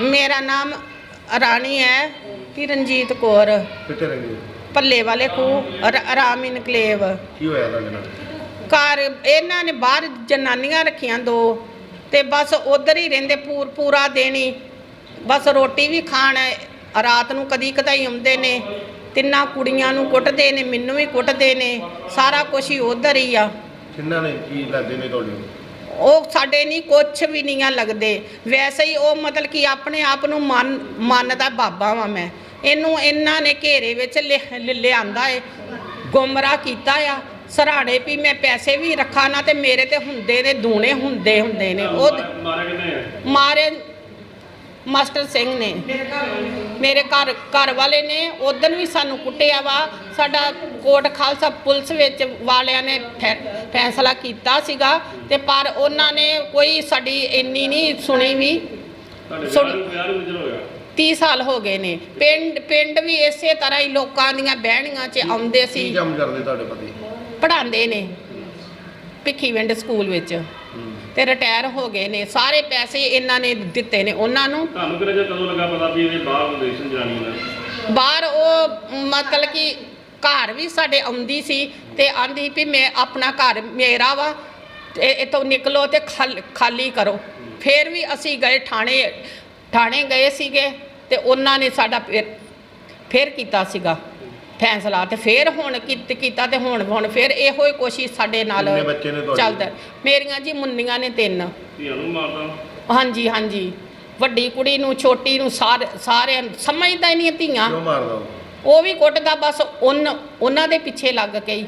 ਮੇਰਾ ਨਾਮ ਰਾਣੀ ਹੈ ਕਿ ਰਣਜੀਤ ਕੌਰ। ਕਿੱਥੇ ਰਹਿੰਦੇ ਹੋ? ਪੱਲੇ ਵਾਲੇ ਖੂ ਆਰਾਮ ਇਨਕਲੇਵ। ਕੀ ਹੋਇਆ ਤੁਹਾਡੇ ਨਾਲ? ਘਰ ਇਹਨਾਂ ਨੇ ਬਾਹਰ ਜਨਾਨੀਆਂ ਰੱਖੀਆਂ ਦੋ ਤੇ ਬਸ ਉਧਰ ਹੀ ਰਹਿੰਦੇ ਪੂਰ ਪੂਰਾ ਹੀ। ਬਸ ਰੋਟੀ ਵੀ ਖਾਣ ਰਾਤ ਨੂੰ ਕਦੀ ਕਦਾਈ ਆਉਂਦੇ ਨੇ ਤਿੰਨਾਂ ਕੁੜੀਆਂ ਨੂੰ ਕੁੱਟਦੇ ਨੇ ਮੈਨੂੰ ਵੀ ਕੁੱਟਦੇ ਨੇ ਸਾਰਾ ਕੁਝ ਹੀ ਉਧਰ ਹੀ ਆ। ਕਿੰਨਾ ਨੇ ਕੀ ਲੱਗਦੇ ਨੇ ਤੁਹਾਡੇ? ਉਹ ਸਾਡੇ ਨਹੀਂ ਕੁਛ ਵੀ ਨਹੀਂ ਆ ਲੱਗਦੇ। ਵੈਸੇ ਹੀ ਉਹ ਮਤਲਬ ਕਿ ਆਪਣੇ ਆਪ ਨੂੰ ਮੰਨ ਮੰਨਦਾ ਬਾਬਾ ਵਾਂ ਮੈਂ। ਇਹਨੂੰ ਇਹਨਾਂ ਨੇ ਘੇਰੇ ਵਿੱਚ ਲਿਆਂਦਾ ਏ ਗੁੰਮਰਾਹ ਕੀਤਾ ਆ। ਸਰਾਣੇ ਵੀ ਮੈਂ ਪੈਸੇ ਵੀ ਰੱਖਾਂ ਨਾ ਤੇ ਮੇਰੇ ਤੇ ਹੁੰਦੇ ਨੇ ਦੂਣੇ ਹੁੰਦੇ ਹੁੰਦੇ ਨੇ। ਉਹ ਮਾਰੇ ਮਾਸਟਰ ਸਿੰਘ ਨੇ। ਮੇਰੇ ਘਰ ਘਰ ਵਾਲੇ ਨੇ ਉਦੋਂ ਵੀ ਸਾਨੂੰ ਕੁੱਟਿਆ ਵਾ। ਸਾਡਾ ਕੋਟ ਖਾਲਸਾ ਪੁਲਿਸ ਵਿੱਚ ਵਾਲਿਆਂ ਨੇ ਫੈ- ਫੈਸਲਾ ਕੀਤਾ ਸੀਗਾ। ਤੇ ਪਰ ਉਹਨਾਂ ਨੇ ਕੋਈ ਸਾਡੀ ਇੰਨੀ ਨਹੀਂ ਸੁਣੀ ਵੀ। ਸੁਣ- ਵਿਆਹ ਨੂੰ ਵਿਆਹ ਨੂੰ ਕਿੰਨਾ ਹੋ ਗਿਆ? 30 ਸਾਲ ਹੋ ਗਏ ਨੇ। ਪਿੰਡ ਪਿੰਡ ਵੀ ਇਸੇ ਤਰ੍ਹਾਂ ਹੀ ਲੋਕਾਂ ਦੀਆਂ ਬਹਿਣੀਆਂ 'ਚ ਆਉਂਦੇ ਕੀ ਸੀ ਕੰਮ ਕਰਦੇ ਤੁਹਾਡੇ ਪਤੀ? ਪੜ੍ਹਾਉਂਦੇ ਨੇ। ਭਿੱਖੀਵਿੰਡ ਸਕੂਲ ਵਿੱਚ। ਤੇ ਰਿਟਾਇਰ ਹੋ ਗਏ ਨੇ। ਸਾਰੇ ਪੈਸੇ ਇਹਨਾਂ ਨੇ ਦਿੱਤੇ ਨੇ। ਉਹਨਾਂ ਨੂੰ ਤੁਹਾਨੂੰ ਕਿਹੜਾ ਕਦੋਂ ਲੱਗਾ ਪਤਾ ਵੀ ਇਹਦੇ ਬਾਹਰ ਵਿਦੇਸ਼ ਨੂੰ ਜਾਣੀ ਹੈ ਬਾਹਰ ਉਹ ਮਤਲਬ ਕਿ ਘਰ ਵੀ ਸਾਡੇ ਆਉਂਦੀ ਸੀ ਤੇ ਆਂਦੀ ਵੀ ਮੈਂ ਆਪਣਾ ਘਰ ਮੇਰਾ ਵਾ ਤੇ ਇਤੋਂ ਨਿਕਲੋ ਤੇ ਖਾਲ- ਖਾਲੀ ਕਰੋ। ਫਿਰ ਵੀ ਅਸੀਂ ਗਏ ਥਾਣੇ ਥਾਣੇ ਗਏ ਸੀਗੇ ਤੇ ਉਹਨਾਂ ਨੇ ਸਾਡਾ ਫਿਰ ਫਿਰ ਕੀਤਾ ਸੀਗਾ। ਫੈਸਲਾ ਤੇ ਫਿਰ ਹੁਣ ਕੀਤ- ਕੀਤਾ ਤੇ ਹੁਣ ਹੁਣ ਫਿਰ ਇਹੋ ਹੀ ਕੋਸ਼ਿਸ਼ ਸਾਡੇ ਨਾਲ ਕਿੰਨੇ ਬੱਚੇ ਨੇ ਤੁਹਾਡੇ? ਚੱਲਦਾ। ਮੇਰੀਆਂ ਜੀ ਮੁੰਨੀਆਂ ਨੇ ਤਿੰਨ। ਧੀਆਂ ਨੂੰ ਮਾਰਦਾ। ਹਾਂਜੀ ਹਾਂਜੀ। ਵੱਡੀ ਕੁੜੀ ਨੂੰ ਛੋਟੀ ਨੂੰ ਸਾਰੇ ਸਾਰਿਆਂ ਨੂੰ ਸਮਝਦਾ ਹੀ ਨਹੀਂ ਧੀਆਂ। ਕਿਉਂ ਮਾਰਦਾ ਉਹ? ਉਹ ਵੀ ਕੁੱਟਦਾ ਬਸ ਉਨ ਉਹਨਾਂ ਦੇ ਪਿੱਛੇ ਲੱਗ ਕੇ ਹੀ।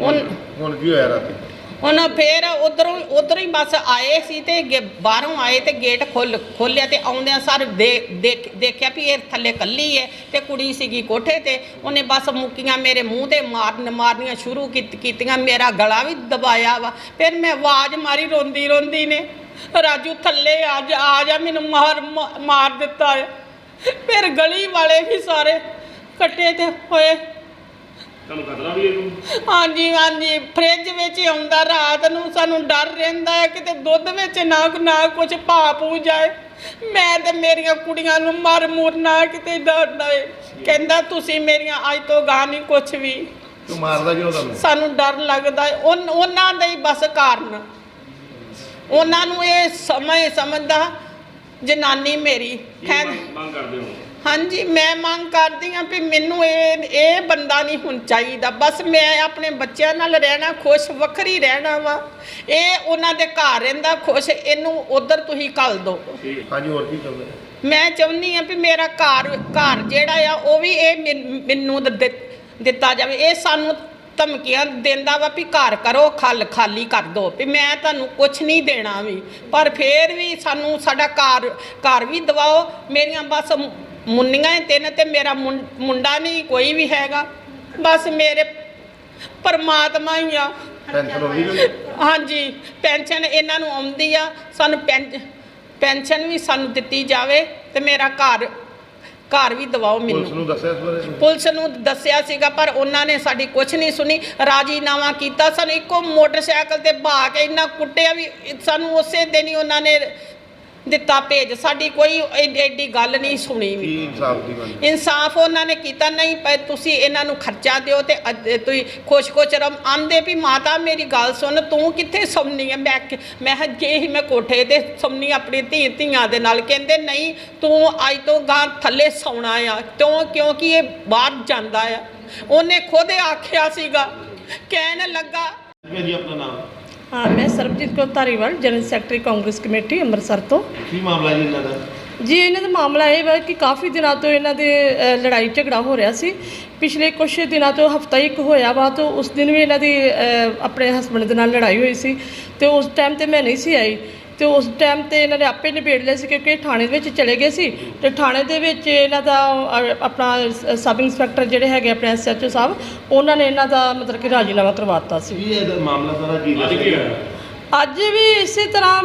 ਉਨ ਹੁਣ ਕੀ ਹੋਇਆ ਰਾਤੀ? ਉਹਨਾਂ ਫੇਰ ਉਧਰੋਂ ਉਧਰੋਂ ਹੀ ਬਸ ਆਏ ਸੀ ਤੇ ਗੇ- ਬਾਹਰੋਂ ਆਏ ਤੇ ਗੇਟ ਖੋਲ, ਖੋਲਿਆ ਤੇ ਆਉਂਦਿਆਂ ਸਰ ਦੇ- ਦੇਖ- ਦੇਖਿਆ ਵੀ ਇਹ ਥੱਲੇ ਕੱਲੀ ਹੈ ਤੇ ਕੁੜੀ ਸੀਗੀ ਕੋਠੇ ਤੇ। ਉਹਨੇ ਬਸ ਮੁੱਕੀਆਂ ਮੇਰੇ ਮੂੰਹ ਤੇ ਮਾਰਨ, ਮਾਰਨੀਆਂ ਸ਼ੁਰੂ ਕੀਤ- ਕੀਤੀਆਂ, ਮੇਰਾ ਗਲਾ ਵੀ ਦਬਾਇਆ ਵਾ। ਫਿਰ ਮੈਂ ਆਵਾਜ਼ ਮਾਰੀ ਰੋਂਦੀ ਰੋਂਦੀ ਨੇ, ਰਾਜੂ ਥੱਲੇ ਆ ਜਾ ਆ ਜਾ, ਮੈਨੂੰ ਮਾਰ ਮਾਰ ਦਿੱਤਾ ਹੈ ਫਿਰ ਗਲੀ ਵਾਲੇ ਵੀ ਸਾਰੇ ਕੱਟੇ ਤੇ ਹੋਏ। ਤੁਹਾਨੂੰ ਖਤਰਾ ਵੀ ਇਹਨੂੰ ਹਾਂਜੀ ਹਾਂਜੀ। ਫ੍ਰਿਜ ਵਿੱਚ ਹੀ ਆਉਂਦਾ ਰਾਤ ਨੂੰ ਸਾਨੂੰ ਡਰ ਰਹਿੰਦਾ ਹੈ ਕਿਤੇ ਦੁੱਧ ਵਿੱਚ ਨਾ ਨਾ ਕੁਝ ਭਾਪ ਹੋ ਜਾਏ। ਮੈਂ ਤੇ ਮੇਰੀਆਂ ਕੁੜੀਆਂ ਨੂੰ ਮਰ ਮੁਰ ਨਾ ਕਿਤੇ ਡਰ ਡਏ। ਕਹਿੰਦਾ ਤੁਸੀਂ ਮੇਰੀਆਂ ਅੱਜ ਤੋਂ ਗਾਂ ਨਹੀਂ ਕੁਝ ਵੀ। ਤੂੰ ਮਾਰਦਾ ਕਿਉਂ ਤੁਹਾਨੂੰ? ਸਾਨੂੰ ਡਰ ਲੱਗਦਾ ਹੈ। ਉਨ- ਉਹਨਾਂ ਦਾ ਹੀ ਬਸ ਕਾਰਨ। ਉਹਨਾਂ ਨੂੰ ਇਹ ਸਮਝ ਸਮਝਦਾ ਜਨਾਨੀ ਮੇਰੀ ਕੀ ਖੈਰ ਮੰਗ- ਮੰਗ ਕਰਦੇ ਹੋ? ਹਾਂਜੀ ਮੈਂ ਮੰਗ ਕਰਦੀ ਹਾਂ ਵੀ ਮੈਨੂੰ ਇਹ ਇਹ ਬੰਦਾ ਨਹੀਂ ਹੁਣ ਚਾਹੀਦਾ। ਬਸ ਮੈਂ ਆਪਣੇ ਬੱਚਿਆਂ ਨਾਲ ਰਹਿਣਾ ਖੁਸ਼ ਵੱਖਰੀ ਰਹਿਣਾ ਵਾ। ਇਹ ਉਹਨਾਂ ਦੇ ਘਰ ਰਹਿੰਦਾ ਖੁਸ਼ ਇਹਨੂੰ ਉਧਰ ਤੁਸੀਂ ਕੱਲ ਦੋ। ਹਾਂਜੀ ਹੋਰ ਕੀ ਮੈਂ ਚਾਹੁੰਦੀ ਹਾਂ ਵੀ ਮੇਰਾ ਘਰ ਘਰ ਜਿਹੜਾ ਆ ਉਹ ਵੀ ਇਹ ਮੈਨ- ਦਿੱਤਾ ਜਾਵੇ। ਇਹ ਸਾਨੂੰ ਧਮਕੀਆਂ ਦਿੰਦਾ ਵਾ ਵੀ ਘਰ ਕਰੋ ਖਲ ਖਾਲੀ ਕਰ ਦੋ ਵੀ ਮੈਂ ਤੁਹਾਨੂੰ ਕੁਝ ਨਹੀਂ ਦੇਣਾ ਵੀ। ਪਰ ਫੇਰ ਵੀ ਸਾਨੂੰ ਸਾਡਾ ਘਰ ਘਰ ਵੀ ਦਵਾਓ। ਮੇਰੀਆਂ ਬਸ ਮੁੰਨੀਆਂ ਹੀ ਤਿੰਨ ਤੇ ਮੇਰਾ ਮੁੰਡਾ ਨਹੀਂ ਕੋਈ ਵੀ ਹੈਗਾ। ਬਸ ਮੇਰੇ ਪਰਮਾਤਮਾ ਹੀ ਆ? ਹਾਂਜੀ ਪੈਨਸ਼ਨ ਇਹਨਾਂ ਨੂੰ ਆਉਂਦੀ ਆ। ਸਾਨੂੰ ਪੈਨ- ਪੈਨਸ਼ਨ ਵੀ ਸਾਨੂੰ ਦਿੱਤੀ ਜਾਵੇ ਤੇ ਮੇਰਾ ਘਰ ਘਰ ਵੀ ਦਵਾਓ ਪੁਲਿਸ ਮੈਨੂੰ ਨੂੰ ਦੱਸਿਆ ਪੁਲਿਸ ਨੂੰ ਦੱਸਿਆ ਸੀਗਾ ਪਰ ਉਹਨਾਂ ਨੇ ਸਾਡੀ ਕੁਝ ਨਹੀਂ ਸੁਣੀ। ਰਾਜੀਨਾਮਾ ਕੀਤਾ। ਸਾਨੂੰ ਇੱਕੋ ਮੋਟਰਸਾਈਕਲ ਤੇ ਬਾ ਕੇ ਇੰਨਾ ਕੁੱਟਿਆ ਵੀ ਸਾਨੂੰ ਉਸੇ ਦਿਨ ਹੀ ਉਹਨਾਂ ਨੇ ਦਿੱਤਾ ਭੇਜ। ਸਾਡੀ ਕੋਈ ਐਡੀ ਐਡੀ ਗੱਲ ਨਹੀਂ ਸੁਣੀ ਵੀ। ਕੀ ਇਨਸਾਫ ਦੀ ਮੰਗ ਇਨਸਾਫ ਉਹਨਾਂ ਨੇ ਕੀਤਾ। ਨਹੀਂ ਪਰ ਤੁਸੀਂ ਇਹਨਾਂ ਨੂੰ ਖਰਚਾ ਦਿਓ ਤੇ ਅੱਜ ਤੁਸੀਂ ਖੁਸ਼-ਖੁਸ਼ ਰਮ ਆਂਦੇ ਵੀ ਮਾਤਾ ਮੇਰੀ ਗੱਲ ਸੁਣ। ਤੂੰ ਕਿੱਥੇ ਸੌਂਦੀ ਹੈ ਮੈਂ ਕਿ- ਮੈਂ ਕਿਹਾ ਜੇ ਹੀ ਮੈਂ ਕੋਠੇ ਤੇ ਸੌਂਦੀ ਆਪਣੀ ਧੀ ਧੀਆਂ ਦੇ ਨਾਲ। ਕਹਿੰਦੇ ਨਹੀਂ ਤੂੰ ਅੱਜ ਤੋਂ ਗਾਂ ਥੱਲੇ ਸੌਣਾ ਆ। ਕਿਉਂ ਕਿਉਂਕਿ ਇਹ ਬਾਹਰ ਜਾਂਦਾ ਆ। ਉਹਨੇ ਖੁਦ ਆਖਿਆ ਸੀਗਾ। ਕਹਿਣ ਲੱਗਾ ਹੈ ਜੀ ਆਪਣਾ ਨਾਮ। ਹਾਂ ਮੈਂ Sarabjit Kaur Dhariwal general secretary Congress committee Amritsar ਤੋਂ। ਕੀ ਮਾਮਲਾ ਜੀ ਇਹਨਾਂ ਦਾ? ਜੀ ਇਹਨਾਂ ਦਾ ਮਾਮਲਾ ਇਹ ਵਾ ਕਿ ਕਾਫੀ ਦਿਨਾਂ ਤੋਂ ਇਹਨਾਂ ਦੇ ਅ, ਲੜਾਈ ਝਗੜਾ ਹੋ ਰਿਹਾ ਸੀ। ਪਿਛਲੇ ਕੁਝ ਦਿਨਾਂ ਤੋਂ ਹਫਤਾ ਇੱਕ ਹੋਇਆ ਵਾ ਤਾਂ ਉਸ ਦਿਨ ਵੀ ਇਹਨਾਂ ਦੀ ਅ, ਆਪਣੇ ਹਸਬੰਡ ਦੇ ਨਾਲ ਲੜਾਈ ਹੋਈ ਸੀ। ਤੇ ਉਸ ਟਾਈਮ ਤੇ ਮੈਂ ਨਹੀਂ ਸੀ ਆਈ। ਤੇ ਉਸ ਟਾਈਮ ਤੇ ਇਹਨਾਂ ਨੇ ਆਪੇ ਨਿਬੇੜ ਲਿਆ ਸੀ ਕਿਉਂਕਿ ਇਹ ਥਾਣੇ ਦੇ ਵਿੱਚ ਚਲੇ ਗਏ ਸੀ। ਤੇ ਥਾਣੇ ਦੇ ਵਿੱਚ ਇਹਨਾਂ ਦਾ ਅ, ਆਪਣਾ ਸਬ ਇੰਸਪੈਕਟਰ ਜਿਹੜੇ ਹੈਗੇ ਆਪਣੇ ਐਸਐਚਓ ਸਾਹਿਬ ਉਹਨਾਂ ਨੇ ਇਹਨਾਂ ਦਾ ਮਤਲਬ ਕਿ ਰਾਜੀਨਾਮਾ ਕਰਵਾਤਾ ਸੀ। ਕੀ ਇਹਦਾ ਮਾਮਲਾ ਸਾਰਾ? ਕੀ ਅੱਜ ਕੀ ਹੋਇਆ? ਅੱਜ ਵੀ ਇਸੇ ਤਰ੍ਹਾਂ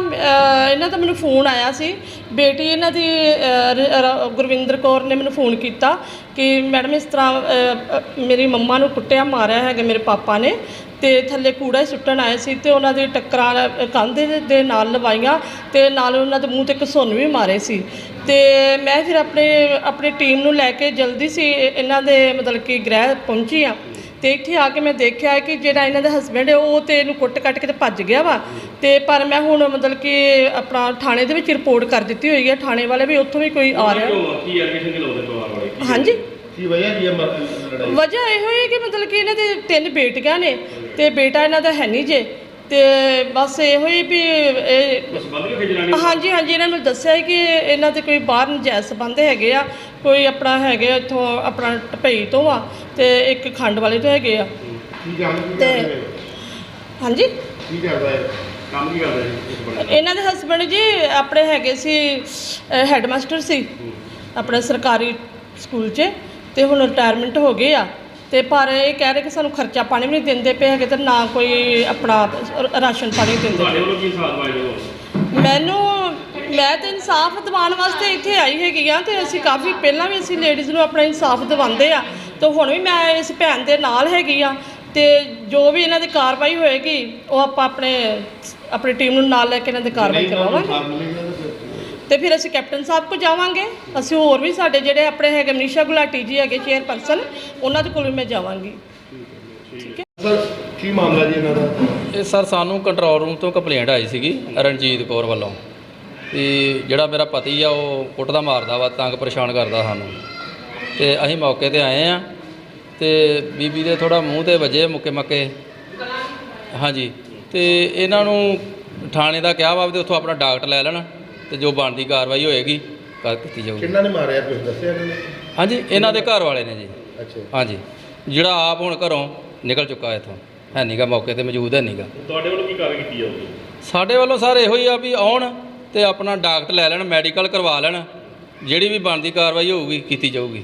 ਇਹਨਾਂ ਦਾ ਮੈਨੂੰ ਫੋਨ ਆਇਆ ਸੀ। ਬੇਟੀ ਇਹਨਾਂ ਦੀ ਅਹ, ਰ- ਰ- ਗੁਰਵਿੰਦਰ ਕੌਰ ਨੇ ਮੈਨੂੰ ਫੋਨ ਕੀਤਾ ਕਿ ਮੈਡਮ ਇਸ ਤਰ੍ਹਾਂ ਮੇਰੀ ਮੰਮਾ ਨੂੰ ਕੁੱਟਿਆ ਮਾਰਿਆ ਹੈਗਾ ਮੇਰੇ ਪਾਪਾ ਨੇ। ਤੇ ਥੱਲੇ ਕੂੜਾ ਹੀ ਸੁੱਟਣ ਆਏ ਸੀ ਤੇ ਉਹਨਾਂ ਦੇ ਟੱਕਰਾਂ ਕੰਧ ਦੇ- ਨਾਲ ਲਵਾਈਆਂ ਤੇ ਨਾਲ ਉਹਨਾਂ ਦੇ ਮੂੰਹ ਤੇ ਘਸੁੰਨ ਵੀ ਮਾਰੇ ਸੀ। ਤੇ ਮੈਂ ਫਿਰ ਆਪਣੇ ਆਪਣੀ ਟੀਮ ਨੂੰ ਲੈ ਕੇ ਜਲਦੀ ਸੀ ਇਹਨਾਂ ਦੇ ਮਤਲਬ ਕਿ ਗ੍ਰਹਿ ਪਹੁੰਚੀ ਆ ਤੇ ਇੱਥੇ ਆ ਕੇ ਮੈਂ ਦੇਖਿਆ ਕਿ ਜਿਹੜਾ ਇਹਨਾਂ ਦਾ ਹਸਬੈਂਡ ਹੈ ਉਹ ਤੇ ਇਹਨੂੰ ਕੁੱਟ ਕੱਟ ਕੇ ਤੇ ਭੱਜ ਗਿਆ ਵਾ। ਤੇ ਪਰ ਮੈਂ ਹੁਣ ਮਤਲਬ ਕਿ ਆਪਣਾ ਥਾਣੇ ਦੇ ਵਿੱਚ ਰਿਪੋਰਟ ਕਰ ਦਿੱਤੀ ਹੋਈ ਹੈ ਥਾਣੇ ਵਾਲੇ ਵੀ ਉੱਥੋਂ ਵੀ ਕੋਈ ਆ ਰਿਹਾ। ਹਾਂਜੀ? ਕੀ ਵਜ੍ਹਾ ਕੀ ਹੈ ਮਰ- ਲੜਾਈ? ਵਜ੍ਹਾ ਇਹੋ ਹੀ ਹੈ ਕਿ ਮਤਲਬ ਕਿ ਇਹਨਾਂ ਦੇ ਤਿੰਨ ਬੇਟੀਆਂ ਨੇ ਤੇ ਬੇਟਾ ਇਹਨਾਂ ਦਾ ਹੈ ਨਹੀਂ ਜੇ। ਤੇ ਬਸ ਇਹੋ ਹੀ ਵੀ ਇਹ ਹਾਂਜੀ ਹਾਂਜੀ ਇਹਨਾਂ ਨੂੰ ਦੱਸਿਆ ਹੈ ਕਿ ਇਹਨਾਂ ਦੇ ਕੋਈ ਬਾਹਰ ਨਜਾਇਜ਼ ਸੰਬੰਧ ਹੈਗੇ ਆ। ਕੋਈ ਆਪਣਾ ਹੈਗੇ ਆ ਇੱਥੋਂ ਆਪਣਾ ਢਪਈ ਤੋਂ ਆ ਤੇ ਇੱਕ ਖੰਡ ਵਾਲੇ ਤੋਂ ਹੈਗੇ ਆ। ਕੀ ਤੇ- ਕਰਦੇ? ਹਾਂਜੀ? ਕੀ ਕਰਦਾ ਹੈ ਕੰਮ ਕੀ ਕਰਦੇ ਜੀ ਇਸ ਇਹਨਾਂ ਦੇ ਹਸਬੰਡ ਜੀ ਆਪਣੇ ਹੈਗੇ ਸੀ ਹੈਡਮਾਸਟਰ ਸੀ। ਆਪਣੇ ਸਰਕਾਰੀ ਸਕੂਲ 'ਚ। ਤੇ ਹੁਣ ਰਿਟਾਇਰਮੈਂਟ ਹੋ ਗਏ ਆ। ਤੇ ਪਰ ਇਹ ਕਹਿ ਰਹੇ ਕਿ ਸਾਨੂੰ ਖਰਚਾ ਪਾਣੀ ਵੀ ਨਹੀਂ ਦਿੰਦੇ ਪਏ ਹੈਗੇ ਤੇ ਨਾ ਕੋਈ ਆਪਣਾ ਰਾਸ਼ਨ ਪਾਣੀ ਦਿੰਦੇ ਤੁਹਾਡੇ ਪਏ ਵੱਲੋਂ ਕੀ ਸਾਥ ਪਾਏ ਹੋ ਮੈਨੂੰ ਮੈਂ ਤਾਂ ਇਨਸਾਫ ਦਿਵਾਉਣ ਵਾਸਤੇ ਇੱਥੇ ਆਈ ਹੈਗੀ ਆ ਤੇ ਅਸੀਂ ਕਾਫੀ ਪਹਿਲਾਂ ਵੀ ਅਸੀਂ ਲੇਡੀਜ਼ ਨੂੰ ਆਪਣਾ ਇਨਸਾਫ ਦਿਵਾਉਂਦੇ ਆ। ਤੇ ਹੁਣ ਵੀ ਮੈਂ ਇਸ ਭੈਣ ਦੇ ਨਾਲ ਹੈਗੀ ਆ ਤੇ ਜੋ ਵੀ ਇਹਨਾਂ ਦੀ ਕਾਰਵਾਈ ਹੋਏਗੀ ਉਹ ਆਪਾਂ ਆਪਣੇ ਆਪਣੀ ਟੀਮ ਨੂੰ ਨਾਲ ਲੈ ਕੇ ਇਹਨਾਂ ਦੀ ਕਾਰਵਾਈ ਨਹੀਂ, ਉਹਨਾਂ ਨੂੰ ਕਰਵਾਵਾਂਗੇ ਸਾਥ ਮਿਲੇਗਾ ਤਾਂ ਫਿਰ- ਤੇ ਅਸੀਂ ਕੈਪਟਨ ਸਾਹਿਬ ਕੋ ਜਾਵਾਂਗੇ। ਅਸੀਂ ਹੋਰ ਵੀ ਸਾਡੇ ਜਿਹੜੇ ਆਪਣੇ ਹੈਗੇ ਮਨੀਸ਼ਾ ਗੁਲਾਟੀ ਜੀ ਹੈਗੇ ਚੇਅਰਪਰਸਨ ਉਹਨਾਂ ਦੇ ਕੋਲ ਵੀ ਮੈਂ ਜਾਵਾਂਗੀ। ਸਰ ਕੀ ਮਾਮਲਾ ਜੀ ਇਹਨਾਂ ਦਾ? ਇਹ ਸਰ ਸਾਨੂੰ ਕੰਟਰੋਲ ਰੂਮ ਤੋਂ ਕੰਪਲੇਂਟ ਆਈ ਸੀਗੀ ਰਣਜੀਤ ਕੌਰ ਵੱਲੋਂ। ਕਿ ਜਿਹੜਾ ਮੇਰਾ ਪਤੀ ਆ ਉਹ ਕੁੱਟਦਾ ਮਾਰਦਾ ਵਾ ਤੰਗ ਪਰੇਸ਼ਾਨ ਕਰਦਾ ਸਾਨੂੰ। ਤੇ ਅਸੀਂ ਮੌਕੇ ਤੇ ਆਏ ਆ ਤੇ ਬੀਬੀ ਦੇ ਥੋੜਾ ਮੂੰਹ ਤੇ ਵੱਜੇ ਮੁੱਕੇ ਮੱਕੇ। ਹਾਂਜੀ ਤੇ ਇਹਨਾਂ ਨੂੰ ਥਾਣੇ ਦਾ ਕਿਹਾ ਵਾ ਵੀ ਤੇ ਉੱਥੋਂ ਆਪਣਾ ਡਾਕਟਰ ਲੈ ਲੈਣ। ਤੇ ਜੋ ਬਣਦੀ ਕਾਰਵਾਈ ਹੋਏਗੀ ਕਰ ਕੀਤੀ ਜਾਊਗੀ। ਕਿੰਨਾ ਨੇ ਮਾਰਿਆ? ਕੁਝ ਦੱਸਿਆ ਇਹਨਾਂ ਨੇ? ਹਾਂਜੀ ਇਹਨਾਂ ਦੇ ਘਰ ਵਾਲੇ ਨੇ ਜੀ। ਅੱਛਾ। ਹਾਂਜੀ। ਜਿਹੜਾ ਆਪ ਹੁਣ ਘਰੋਂ ਨਿਕਲ ਚੁੱਕਾ ਇੱਥੋਂ। ਹੈ ਨਹੀਂਗਾ ਮੌਕੇ ਤੇ ਮੌਜੂਦ ਹੈ ਨਹੀਂਗਾ ਤੁਹਾਡੇ ਵੱਲੋਂ ਕੀ ਕਾਰਵਾਈ ਕੀਤੀ ਜਾਊਗੀ? ਸਾਡੇ ਵੱਲੋਂ ਸਰ ਇਹੋ ਹੀ ਆ ਵੀ ਆਉਣ ਤੇ ਆਪਣਾ ਡਾਕਟਰ ਲੈ ਲੈਣ ਮੈਡੀਕਲ ਕਰਵਾ ਲੈਣ। ਜਿਹੜੀ ਵੀ ਬਣਦੀ ਕਾਰਵਾਈ ਹੋਊਗੀ ਕੀਤੀ ਜਾਊਗੀ।